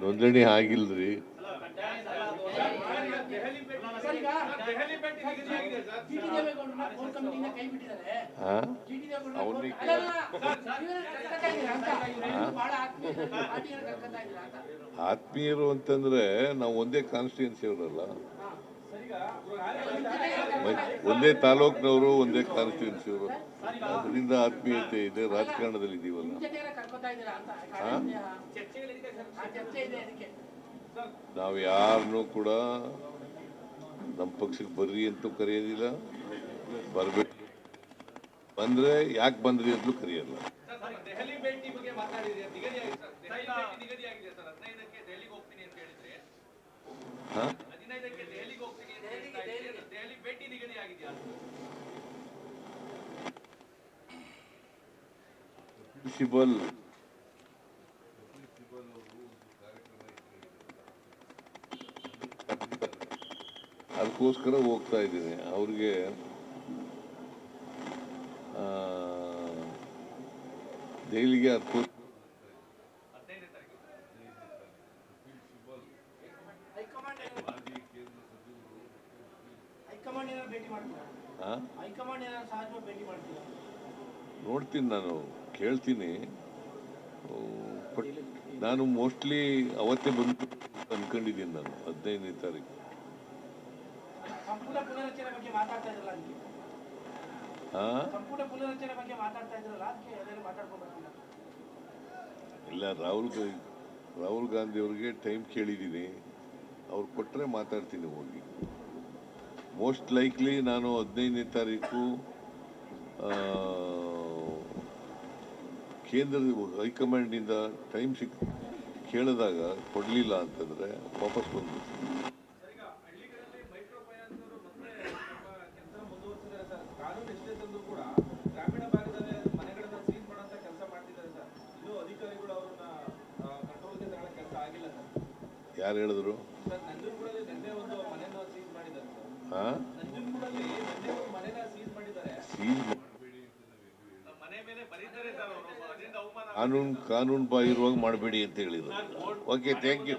ನೋಂದಣಿ ಆಗಿಲ್ರಿ. ಆತ್ಮೀಯರು ಅಂತಂದ್ರೆ ನಾವು ಒಂದೇ ಕಾನ್ಸ್ಟಿಟ್ಯೂನ್ಸಿ ಅವರಲ್ಲ. ಒಂದೇ ತಾಲೂಕಿನವರು ಒಂದೇ ಕಾನ್ಸ್ಟಿಟ್ಯೂನ್ಸಿ ಅವರು. ಅದರಿಂದ ಆತ್ಮೀಯತೆ ಇದೆ, ರಾಜಕಾರಣದಲ್ಲಿ ಇದೀವಲ್ಲ. ಹಾ? ನಾವು ಯಾರನ್ನೂ ಕೂಡ ನಮ್ಮ ಪಕ್ಷಕ್ಕೆ ಬರ್ರಿ ಅಂತೂ ಕರೆಯೋದಿಲ್ಲ. ಬರಬೇಕು. ಬಂದ್ರೆ ಯಾಕೆ ಬಂದ್ರಿ ಅಂತಲೂ ಕರೆಯಲ್ಲ. ದೆಹಲಿ ಪ್ರಿನ್ಸಿಪಲ್ ಅದಕ್ಕೋಸ್ಕರ ಹೋಗ್ತಾ ಇದ್ದೀನಿ. ಅವ್ರಿಗೆ ಹದಿನೈದನೇ ತಾರೀಕು ಹೈಕಮಾಂಡ್ ಏನಾದ್ರು ಭೇಟಿ ಮಾಡ್ತೀರಾ? ಹೈಕಮಾಂಡ್ ಏನಾದ್ರು ಸಹಜವಾಗಿ ಭೇಟಿ ಮಾಡ್ತೀರಾ? ನೋಡ್ತೀನಿ ನಾನು ಕೇಳ್ತೀನಿ. ಬಟ್ ನಾನು ಮೋಸ್ಟ್ಲಿ ಅವತ್ತೇ ಬಂದು ಅನ್ಕೊಂಡಿದ್ದೀನಿ ನಾನು ಹದಿನೈದನೇ ತಾರೀಕು. ಇಲ್ಲ ರಾಹುಲ್ ರಾಹುಲ್ ಗಾಂಧಿ ಅವ್ರಿಗೆ ಟೈಮ್ ಕೇಳಿದ್ದೀನಿ. ಅವ್ರು ಕೊಟ್ಟರೆ ಮಾತಾಡ್ತೀನಿ ಹೋಗಿ. ಮೋಸ್ಟ್ ಲೈಕ್ಲಿ ನಾನು ಹದಿನೈದನೇ ತಾರೀಕು ಆ, ಕೇಂದ್ರದ ಹೈಕಮಾಂಡಿಂದ ಟೈಮ್ ಸಿಕ್ ಕೇಳಿದಾಗ ಕೊಡಲಿಲ್ಲ ಅಂತಂದರೆ ವಾಪಸ್ ಬಂದು ಯಾರು ಹೇಳಿದ್ರು? ಸರ್ ನಂಜನಗೂಡಲ್ಲಿ ಕಾನೂನು ಕಾನೂನು ಬಾಹಿರವಾಗಿ ಮಾಡಬೇಡಿ ಅಂತ ಹೇಳಿದ್ರು. Okay thank you